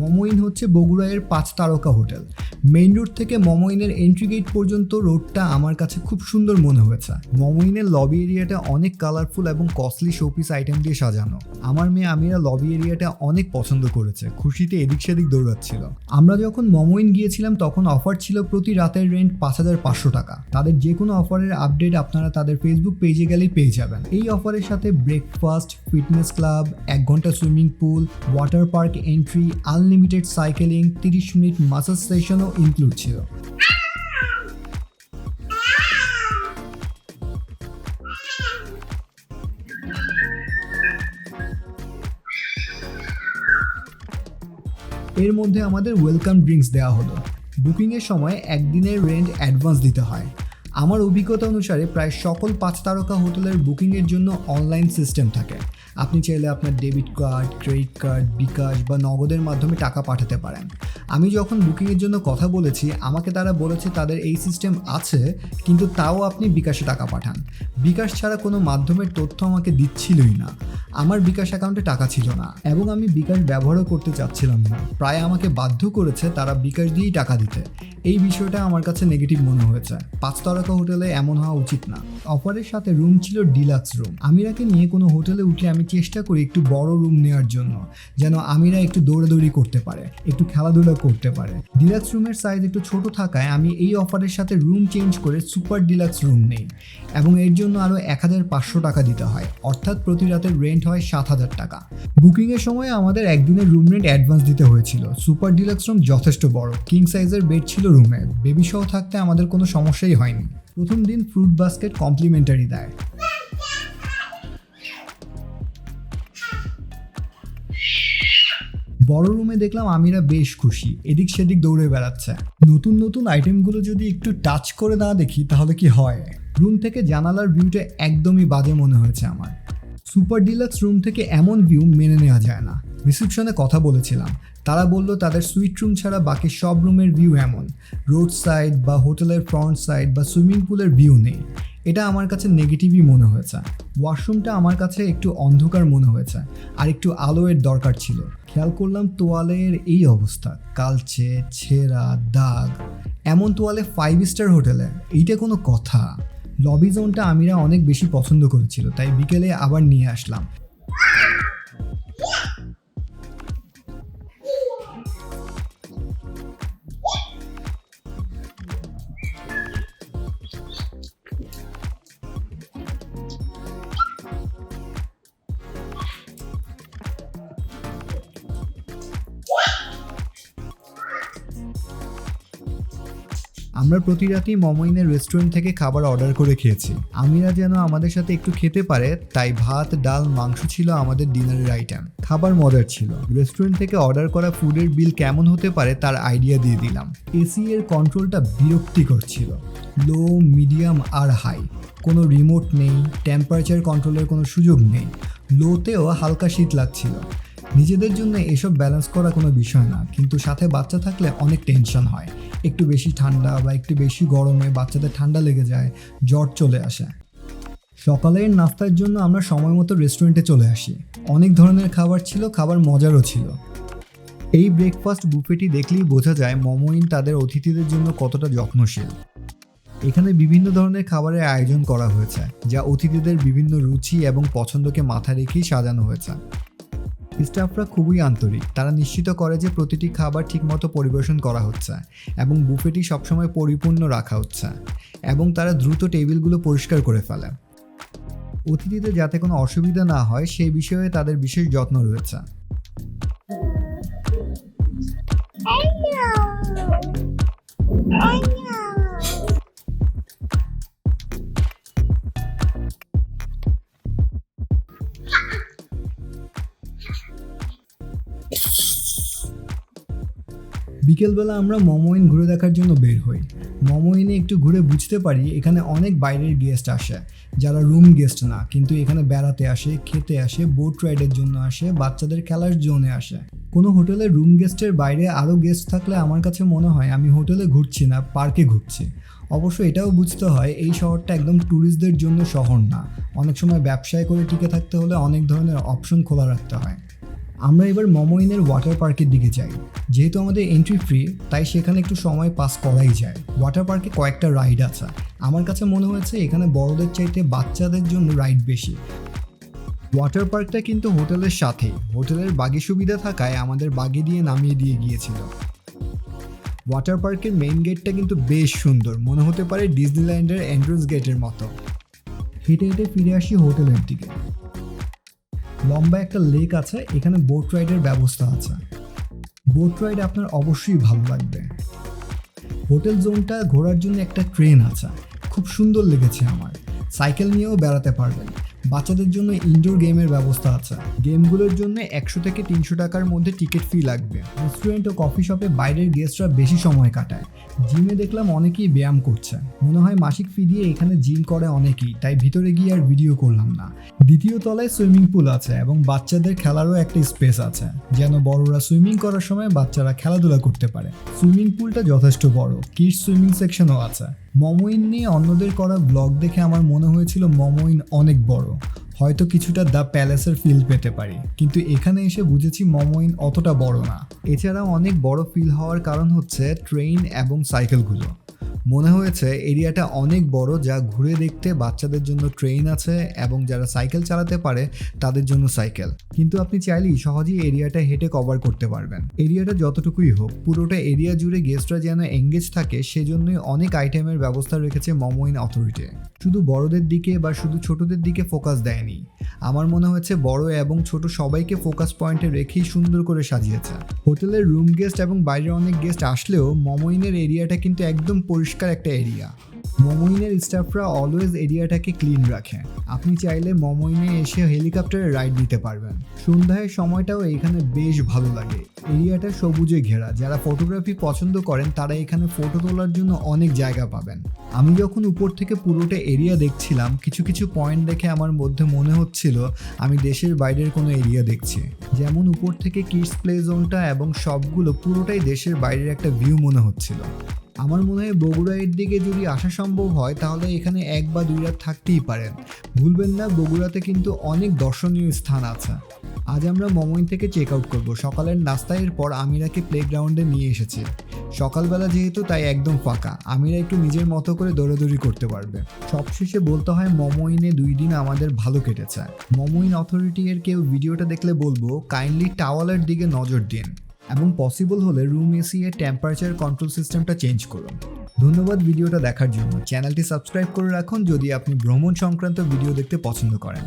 মমইন হচ্ছে বগুড়ায়ের পাঁচ তারকা হোটেল। মেইন রোড থেকে মমইনের এন্ট্রি গেট পর্যন্ত রোডটা আমার কাছে খুব সুন্দর মনে হয়েছে। মমইনের লবি এরিয়াটা অনেক কালারফুল এবং কস্টলি শোপিস আইটেম দিয়ে সাজানো। আমার মেয়ে আমিরা লবি এরিয়াটা অনেক পছন্দ করেছে, খুশিতে এদিক সেদিক দৌড়াচ্ছিল। আমরা যখন মমইন গিয়েছিলাম, তখন অফার ছিল প্রতি রাতের রেন্ট পাঁচ হাজার পাঁচশো টাকা। তাদের যে কোনো অফারের আপডেট আপনারা তাদের ফেসবুক পেজে গেলেই পেয়ে যাবেন। এই অফারের সাথে ব্রেকফাস্ট ফিটনেস ক্লাব এক ঘণ্টা swimming pool water park entry unlimited cycling তিরিশ মিনিট মাসাজ সেশনও ইনক্লুড ছিল। এর মধ্যে আমাদের ওয়েলকাম ড্রিঙ্কস দেওয়া হলো। বুকিংয়ের সময় একদিনের রেন্ট অ্যাডভান্স দিতে হয়। আমার অভিজ্ঞতা অনুসারে প্রায় সকল পাঁচ তারকা হোটেলের বুকিংয়ের জন্য অনলাইন সিস্টেম থাকে। আপনি চাইলে আপনার debit card credit card bKash বা নগদের মাধ্যমে টাকা পাঠাতে পারেন। আমি যখন বুকিংয়ের জন্য কথা বলেছি, আমাকে তারা বলেছে তাদের এই সিস্টেম আছে, কিন্তু তাও আপনি বিকাশে টাকা পাঠান। বিকাশ ছাড়া কোনো মাধ্যমের তথ্য আমাকে দিচ্ছিলই না। আমার বিকাশ অ্যাকাউন্টে টাকা ছিল না এবং আমি বিকাশ ব্যবহারও করতে চাচ্ছিলাম না। প্রায় আমাকে বাধ্য করেছে তারা বিকাশ দিয়েই টাকা দিতে। এই বিষয়টা আমার কাছে নেগেটিভ মনে হয়েছে। পাঁচ তারকা হোটেলে এমন হওয়া উচিত না। অফারের সাথে রুম ছিল ডিলাক্স রুম। আমিরাকে নিয়ে কোনো হোটেলে উঠলে আমি চেষ্টা করি একটু বড় রুম নেওয়ার জন্য, যেন আমিরা একটু দৌড়াদৌড়ি করতে পারে। একটু খেলাধুলা করতে পারে। ডিলাক্স রুমের সাইজ একটু ছোট থাকায় আমি এই অফারের সাথে রুম চেঞ্জ করে সুপার ডিলাক্স রুম নেই এবং এর জন্য আরও এক হাজার পাঁচশো টাকা দিতে হয়। অর্থাৎ প্রতি রাতের রেন্ট হয় সাত হাজার টাকা। বুকিংয়ের সময় আমাদের একদিনের রুম রেন্ট অ্যাডভান্স দিতে হয়েছিল। সুপার ডিলাক্স রুম যথেষ্ট বড়। কিং সাইজের বেড ছিল রুমে বেবি সহ থাকতে আমাদের কোনো সমস্যাই হয়নি। প্রথম দিন ফ্রুট বাস্কেট কমপ্লিমেন্টারি দেয়। বড় রুমে দেখলাম আমিরা বেশ খুশি। এদিক সেদিক দৌড়ে বেড়াচ্ছে। নতুন নতুন আইটেমগুলো যদি একটু টাচ করে না দেখি, তাহলে কি হয়? রুম থেকে জানালার ভিউটা একদমই বাজে মনে হয়েছে আমার। সুপার ডিলাক্স রুম থেকে এমন ভিউ মেনে নেওয়া যায় না। রিসেপশনে কথা বলেছিলাম। তারা বলল, তাদের সুইট রুম ছাড়া বাকি সব রুমের ভিউ এমন। রোড সাইড বা হোটেলের ফ্রন্ট সাইড বা সুইমিং পুলের ভিউ নেই। এটা আমার কাছে নেগেটিভই মনে হয়েছে। ওয়াশরুমটা আমার কাছে একটু অন্ধকার মনে হয়েছে আর একটু আলোয়ের দরকার ছিল। খেয়াল করলাম তোয়ালের এই অবস্থা, কালচে, ছেঁড়া, দাগ। এমন তোয়ালে ফাইভ স্টার হোটেলে, এইটা কোনো কথা। লবি জোনটা আমিরা অনেক বেশি পছন্দ করেছিল, তাই বিকেলে আবার নিয়ে আসলাম। আমরা প্রতি রাতেই মমইনের রেস্টুরেন্ট থেকে খাবার অর্ডার করে খেয়েছি। আমিরা যেন আমাদের সাথে একটু খেতে পারে, তাই ভাত, ডাল, মাংস ছিল আমাদের ডিনারের আইটেম খাবার মজার ছিল। রেস্টুরেন্ট থেকে অর্ডার করা ফুডের বিল কেমন হতে পারে তার আইডিয়া দিয়ে দিলাম। এসি এর কন্ট্রোলটা বিরক্তিকর ছিল। লো মিডিয়াম আর হাই কোনো রিমোট নেই টেম্পারেচার কন্ট্রোলের কোনো সুযোগ নেই। লোতেও হালকা শীত লাগছিল। নিজেদের জন্য এসব ব্যালেন্স করা কোনো বিষয় না, কিন্তু সাথে বাচ্চা থাকলে অনেক টেনশন হয়। একটু বেশি ঠান্ডা বা একটু বেশি গরমে বাচ্চাদের ঠান্ডা লেগে যায়, জ্বর চলে আসে। সকালের নাস্তার জন্য আমরা সময় মতো রেস্টুরেন্টে চলে আসি। অনেক ধরনের খাবার ছিল, খাবার মজারও ছিল। এই ব্রেকফাস্ট বুফেটি দেখলেই বোঝা যায় মমইন তাদের অতিথিদের জন্য কতটা যত্নশীল। এখানে বিভিন্ন ধরনের খাবারের আয়োজন করা হয়েছে, যা অতিথিদের বিভিন্ন রুচি এবং পছন্দকে মাথায় রেখেই সাজানো হয়েছে। স্টাফরা খুবই আন্তরিক। তারা নিশ্চিত করে যে প্রতিটি খাবার ঠিকমতো পরিবেশন করা হচ্ছে এবং বুফেটি সবসময় পরিপূর্ণ রাখা হচ্ছে এবং তারা দ্রুত টেবিলগুলো পরিষ্কার করে ফেলে। অতিথিদের যাতে কোনো অসুবিধা না হয় সেই বিষয়ে তাদের বিশেষ যত্ন রয়েছে। বিকেলবেলা আমরা মমইন ঘুরে দেখার জন্য বের হই। মমইনে একটু ঘুরে বুঝতে পারি এখানে অনেক বাইরের গেস্ট আসে, যারা রুম গেস্ট না, কিন্তু এখানে বেড়াতে আসে, খেতে আসে বোট রাইডের জন্য আসে, বাচ্চাদের খেলার জোনে আসে। কোনো হোটেলে রুম গেস্টের বাইরে আরও গেস্ট থাকলে আমার কাছে মনে হয় আমি হোটেলে ঘুরছি না, পার্কে ঘুরছি। অবশ্য এটাও বুঝতে হয় এই শহরটা একদম ট্যুরিস্টদের জন্য শহর না। অনেক সময় ব্যবসায় করে টিকে থাকতে হলে অনেক ধরনের অপশন খোলা রাখতে হয়। আমরা এবার মমইনের ওয়াটার পার্কের দিকে যাই। যেহেতু আমাদের এন্ট্রি ফ্রি তাই সেখানে একটু সময় পাস করাই যায়। ওয়াটার পার্কে কয়েকটা রাইড আছে। আমার কাছে মনে হয়েছে এখানে বড়দের চাইতে বাচ্চাদের জন্য রাইড বেশি। ওয়াটার পার্কটা কিন্তু হোটেলের সাথেই। হোটেলের বাগি সুবিধা থাকায় আমাদের বাগি দিয়ে নামিয়ে দিয়ে গিয়েছিল। ওয়াটার পার্কের মেইন গেটটা কিন্তু বেশ সুন্দর। মনে হতে পারে ডিজনিল্যান্ডের এন্ট্রান্স গেটের মতো। হেঁটে হেঁটে ফিরে আসি হোটেলের দিকে। লম্বা একটা লেক আছে, এখানে বোট রাইডের ব্যবস্থা আছে। বোট রাইড আপনার অবশ্যই ভালো লাগবে। হোটেল জোনটা ঘোরার জন্য একটা ট্রেন আছে, খুব সুন্দর লেগেছে আমার। সাইকেল নিয়েও বেড়াতে পারবেন। বাচ্চাদের জন্য ইনডোর গেমের ব্যবস্থা আছে। গেমগুলোর জন্য একশো থেকে তিনশো টাকার মধ্যে টিকিট ফি লাগবে। রেস্টুরেন্ট ও কফি শপে বাইরের গেস্টরা বেশি সময় কাটায়। জিমে দেখলাম অনেকেই ব্যায়াম করছে। মনে হয় মাসিক ফি দিয়ে এখানে জিম করে অনেকেই, তাই ভিতরে গিয়ে আর ভিডিও করলাম না। দ্বিতীয় তলায় সুইমিং পুল আছে এবং বাচ্চাদের খেলারও একটা স্পেস আছে, যেন বড়রা সুইমিং করার সময় বাচ্চারা খেলাধুলা করতে পারে। সুইমিং পুলটা যথেষ্ট বড়। কিডস সুইমিং সেকশনও আছে। মমইন নিয়ে অন্যদের করা ব্লগ দেখে আমার মনে হয়েছিল মমইন অনেক বড়। হয়তো কিছুটা দ্য প্যালেসের ফিল পেতে পারি। কিন্তু এখানে এসে বুঝেছি মমইন অতটা বড় না। এছাড়াও অনেক বড় ফিল হওয়ার কারণ হচ্ছে ট্রেন এবং সাইকেলগুলো মনে হয়েছে এরিয়াটা অনেক বড় যা ঘুরে দেখতে বাচ্চাদের জন্য ট্রেন আছে এবং যারা সাইকেল চালাতে পারে তাদের জন্য সাইকেল। কিন্তু আপনি চাইলেই সহজেই এরিয়াটা হেঁটে কভার করতে পারবেন। এরিয়াটা যতটুকুই হোক, পুরোটা এরিয়া জুড়ে গেস্টরা যেন এঙ্গেজ থাকে সেজন্যই অনেক আইটেমের ব্যবস্থা রেখেছে মমোইন অথরিটি শুধু বড়দের দিকে বা শুধু ছোটদের দিকে ফোকাস দেয়নি। আমার মনে হয়েছে বড় এবং ছোট সবাইকে ফোকাস পয়েন্টে রেখেই সুন্দর করে সাজিয়েছে। হোটেলের রুম গেস্ট এবং বাইরের অনেক গেস্ট আসলেও মমোইনের এরিয়াটা কিন্তু একদম পরিষ্কার একটা এরিয়া মমোইনের স্টাফরা অলওয়েজ এরিয়াটাকে ক্লিন রাখে আপনি চাইলে মমোইনে এসে হেলিকপ্টারে রাইড দিতে পারবেন। সন্ধ্যায় সময়টাও এখানে বেশ ভালো লাগে। এরিয়াটা সবুজে ঘেরা। যারা ফটোগ্রাফি পছন্দ করেন, তারা এখানে ফটো তোলার জন্য অনেক জায়গা পাবেন। আমি যখন উপর থেকে পুরোটা এরিয়া দেখছিলাম, কিছু কিছু পয়েন্ট দেখে আমার মধ্যে মনে হচ্ছিল, আমি দেশের বাইরের কোনো এরিয়া দেখছি। যেমন উপর থেকে কিডস প্লে জোনটা এবং সবগুলো পুরোটাই দেশের বাইরের একটা ভিউ মনে হচ্ছিল। আমার মনে হয় বগুড়া এর দিকে যদি আসা সম্ভব হয়, তাহলে এখানে এক বা দুই রাত থাকতেই পারেন। ভুলবেন না, বগুড়াতে কিন্তু অনেক দর্শনীয় স্থান আছে। আজ আমরা মমইন থেকে চেক আউট করব। সকালের নাস্তায়ের পর আমিরাকে প্লেগ্রাউন্ডে নিয়ে এসেছি। সকালবেলা যেহেতু তাই একদম ফাঁকা। আমিরা একটু নিজের মতো করে দৌড়াদৌড়ি করতে পারবে। সবশেষে বলতে হয় মমইনে দুই দিন আমাদের ভালো কেটেছে। মমইন অথরিটি এর কেউ ভিডিওটা দেখলে বলব কাইন্ডলি টাওয়ালের দিকে নজর দিন। এবং পসিবল হলে রুম এসি এর টেম্পারেচার কন্ট্রোল সিস্টেমটা চেঞ্জ করুন। ধন্যবাদ ভিডিওটা দেখার জন্য। চ্যানেলটি সাবস্ক্রাইব করে রাখুন যদি আপনি ভ্রমণ সংক্রান্ত ভিডিও দেখতে পছন্দ করেন।